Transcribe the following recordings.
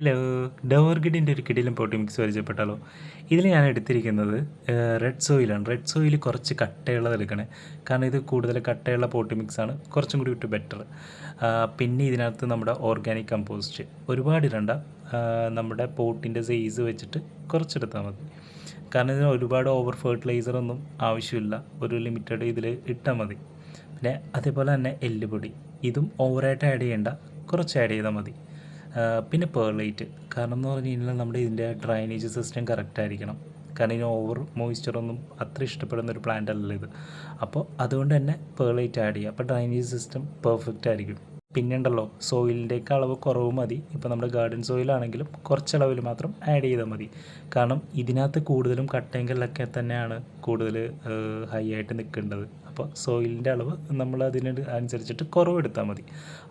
Hello ഡവർഗിഡിന്റെ ഒരു കിടിലും പോട്ടി mix പരിചയപ്പെട്ടാലോ? ഇതിൽ ഞാൻ എടുത്തിരിക്കുന്നത് റെഡ് സോയിലാണ് റെഡ് സോയിൽ കുറച്ച് കട്ടയുള്ളത് എടുക്കണേ. കാരണം ഇത് കൂടുതൽ കട്ടയുള്ള പോട്ടി മിക്സ് ആണ്. കുറച്ചും കൂടി വിട്ട് ബെറ്റർ പിന്നെ ഇതിനകത്ത് നമ്മുടെ ഓർഗാനിക് കമ്പോസ്റ്റ് ഒരുപാട് ഇടണ്ട. നമ്മുടെ പോട്ടിന്റെ സൈസ് വെച്ചിട്ട് കുറച്ചെടുത്താൽ മതി. കാരണം ഇതിന് ഒരുപാട് ഓവർ ഫെർട്ടിലൈസർ ഒന്നും ആവശ്യമില്ല. ഒരു ലിമിറ്റഡ് ഇതിൽ ഇട്ടാൽ മതി. പിന്നെ അതേപോലെ തന്നെ എല്ലുപൊടി. ഇതും ഓവറായിട്ട് ആഡ് ചെയ്യേണ്ട. കുറച്ച് ആഡ് ചെയ്താൽ മതി. പിന്നെ പേർലൈറ്റ് കാരണം എന്ന് പറഞ്ഞു കഴിഞ്ഞാൽ നമ്മുടെ ഇതിന്റെ ഡ്രൈനേജ് സിസ്റ്റം കറക്റ്റ് ആയിരിക്കണം. കാരണം ഇതിന് ഓവർ മോയ്സ്ചറൊന്നും അത്ര ഇഷ്ടപ്പെടുന്ന ഒരു പ്ലാന്റ് അല്ലല്ലോ ഇത്. അപ്പോൾ അതുകൊണ്ട് തന്നെ പേർലൈറ്റ് ആഡ് ചെയ്യുക. അപ്പോൾ ഡ്രൈനേജ് സിസ്റ്റം പെർഫെക്റ്റ് ആയിരിക്കും. പിന്നെ ഉണ്ടല്ലോ സോയിലിന്റെയൊക്കെ അളവ് കുറവ് മതി. ഇപ്പോൾ നമ്മുടെ ഗാർഡൻ സോയിലാണെങ്കിലും കുറച്ചളവിൽ മാത്രം ആഡ് ചെയ്താൽ മതി. കാരണം ഇതിനകത്ത് കൂടുതലും കട്ടയെങ്കിലൊക്കെ തന്നെയാണ് കൂടുതൽ ഹൈ ആയിട്ട് നിൽക്കേണ്ടത്. അപ്പോൾ സോയിലിന്റെ അളവ് നമ്മൾ അതിന് അനുസരിച്ചിട്ട് കുറവെടുത്താൽ മതി.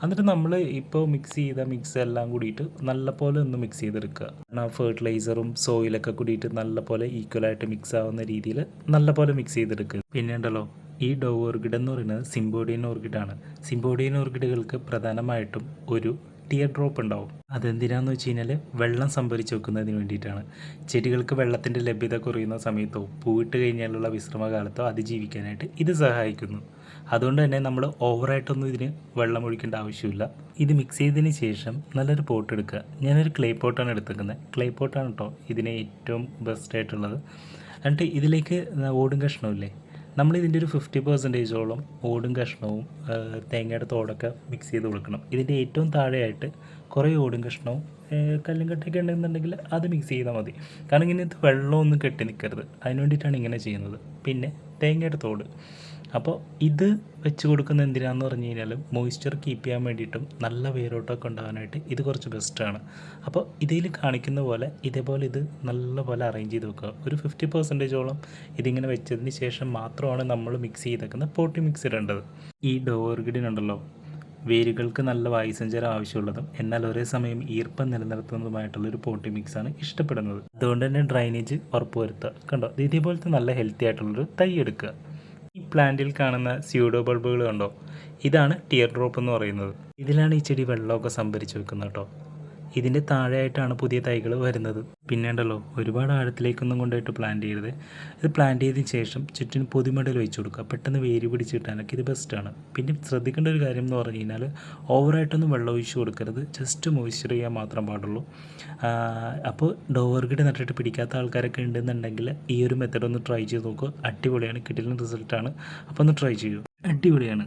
എന്നിട്ട് നമ്മൾ ഇപ്പോൾ മിക്സ് ചെയ്ത മിക്സ് എല്ലാം കൂടിയിട്ട് നല്ലപോലെ ഒന്ന് മിക്സ് ചെയ്തെടുക്കുക. കാരണം ഫെർട്ടിലൈസറും സോയിലൊക്കെ കൂടിയിട്ട് നല്ലപോലെ ഈക്വലായിട്ട് മിക്സ് ആവുന്ന രീതിയിൽ നല്ലപോലെ മിക്സ് ചെയ്തെടുക്കുക. പിന്നെ ഉണ്ടല്ലോ ഈ ഡോ ഓർക്കിഡ് എന്ന് പറയുന്നത് സിംബോഡിയൻ ഓർക്കിഡാണ് സിംബോഡിയൻ ഓർക്കിഡുകൾക്ക് പ്രധാനമായിട്ടും ഒരു ടിയർ ഡ്രോപ്പ് ഉണ്ടാവും. അതെന്തിനാന്ന് വെച്ച് കഴിഞ്ഞാൽ വെള്ളം സംഭരിച്ച് വെക്കുന്നതിന് വേണ്ടിയിട്ടാണ്. ചെടികൾക്ക് വെള്ളത്തിന്റെ ലഭ്യത കുറയുന്ന സമയത്തോ പൂവിട്ട് കഴിഞ്ഞാലുള്ള വിശ്രമകാലത്തോ അതിജീവിക്കാനായിട്ട് ഇത് സഹായിക്കുന്നു. അതുകൊണ്ട് തന്നെ നമ്മൾ ഓവറായിട്ടൊന്നും ഇതിന് വെള്ളം ഒഴിക്കേണ്ട ആവശ്യമില്ല. ഇത് മിക്സ് ചെയ്തതിന് ശേഷം നല്ലൊരു പോട്ട് എടുക്കുക. ഞാനൊരു ക്ലേ പോട്ടാണ് എടുത്തേക്കുന്നത് ക്ലേ പോട്ടാണ് കേട്ടോ ഇതിന് ഏറ്റവും ബെസ്റ്റ് ആയിട്ടുള്ളത്. എന്നിട്ട് ഇതിലേക്ക് ഓടും കഷ്ണമില്ലേ? നമ്മൾ ഇതിന്റെ ഒരു ഫിഫ്റ്റി പെർസെന്റേജോളം ഓടും കഷ്ണവും തേങ്ങയുടെ തോടൊക്കെ മിക്സ് ചെയ്ത് കൊടുക്കണം. ഇതിന്റെ ഏറ്റവും താഴെയായിട്ട് കുറേ ഓടും കഷ്ണവും കല്ലും കട്ടയൊക്കെ ഉണ്ടെന്നുണ്ടെങ്കിൽ അത് മിക്സ് ചെയ്താൽ മതി. കാരണം ഇങ്ങനെ വെള്ളമൊന്നും കെട്ടി നിൽക്കരുത് അതിന് വേണ്ടിയിട്ടാണ് ഇങ്ങനെ ചെയ്യുന്നത്. പിന്നെ തേങ്ങയുടെ തോട്. അപ്പോൾ ഇത് വെച്ച് കൊടുക്കുന്ന എന്തിനാന്ന് പറഞ്ഞു കഴിഞ്ഞാൽ മോയ്സ്ചർ കീപ്പ് ചെയ്യാൻ വേണ്ടിയിട്ടും നല്ല വേരോട്ടമൊക്കെ ഉണ്ടാകാനായിട്ട് ഇത് കുറച്ച് ബെസ്റ്റാണ് അപ്പോൾ ഇതിൽ കാണിക്കുന്ന പോലെ ഇതേപോലെ ഇത് നല്ലപോലെ അറേഞ്ച് ചെയ്ത് വെക്കുക. ഒരു ഫിഫ്റ്റി പെർസെന്റേജോളം ഇതിങ്ങനെ വെച്ചതിന് ശേഷം മാത്രമാണ് നമ്മൾ മിക്സ് ചെയ്തേക്കുന്ന പോട്ടി മിക്സ് ഇടേണ്ടത്. ഈ ഡോർഗിഡിനുണ്ടല്ലോ വേരുകൾക്ക് നല്ല വായുസഞ്ചാരം ആവശ്യമുള്ളതും എന്നാൽ ഒരേ സമയം ഈർപ്പം നിലനിർത്തുന്നതുമായിട്ടുള്ള ഒരു പോട്ടി മിക്സ് ആണ് ഇഷ്ടപ്പെടുന്നത്. അതുകൊണ്ട് തന്നെ ഡ്രൈനേജ് ഉറപ്പുവരുത്തുക കണ്ടോ? ഇത് ഇതേപോലത്തെ നല്ല ഹെൽത്തി ആയിട്ടുള്ളൊരു തൈ എടുക്കുക. ഈ പ്ലാന്റിൽ കാണുന്ന സ്യൂഡോ ബൾബുകൾ കണ്ടോ? ഇതാണ് ടിയർ ഡ്രോപ്പ് എന്ന് പറയുന്നത്. ഇതിലാണ് ഈ ചെടി വെള്ളമൊക്കെ സംഭരിച്ചു വെക്കുന്നത് കേട്ടോ. ഇതിന്റെ താഴെയായിട്ടാണ് പുതിയ തൈകൾ വരുന്നത്. പിന്നെ ഉണ്ടല്ലോ ഒരുപാട് ആഴത്തിലേക്കൊന്നും കൊണ്ടായിട്ട് പ്ലാന്റ് ചെയ്യരുത്. ഇത് പ്ലാന്റ് ചെയ്തതിന് ശേഷം ചുറ്റിന് പൊതിമടൽ വെച്ച് കൊടുക്കുക. പെട്ടെന്ന് വേര് പിടിച്ച് കിട്ടാനൊക്കെ ഇത് ബെസ്റ്റാണ് പിന്നെ ശ്രദ്ധിക്കേണ്ട ഒരു കാര്യം എന്ന് പറഞ്ഞു കഴിഞ്ഞാൽ ഓവറായിട്ടൊന്നും വെള്ളം ഒഴിച്ച് കൊടുക്കരുത്. ജസ്റ്റ് മോയ്സ്ചർ ചെയ്യാൻ മാത്രം പാടുള്ളൂ. അപ്പോൾ അപ്പോൾ ഡോവർഗിഡ് നട്ടിട്ട് പിടിക്കാത്ത ആൾക്കാരൊക്കെ ഉണ്ടെന്നുണ്ടെങ്കിൽ ഈ ഒരു മെത്തേഡ് ഒന്ന് ട്രൈ ചെയ്ത് നോക്കുക. അടിപൊളിയാണ് കിട്ടിയ റിസൾട്ടാണ് അപ്പോൾ ഒന്ന് ട്രൈ ചെയ്യൂ. അടിപൊളിയാണ്.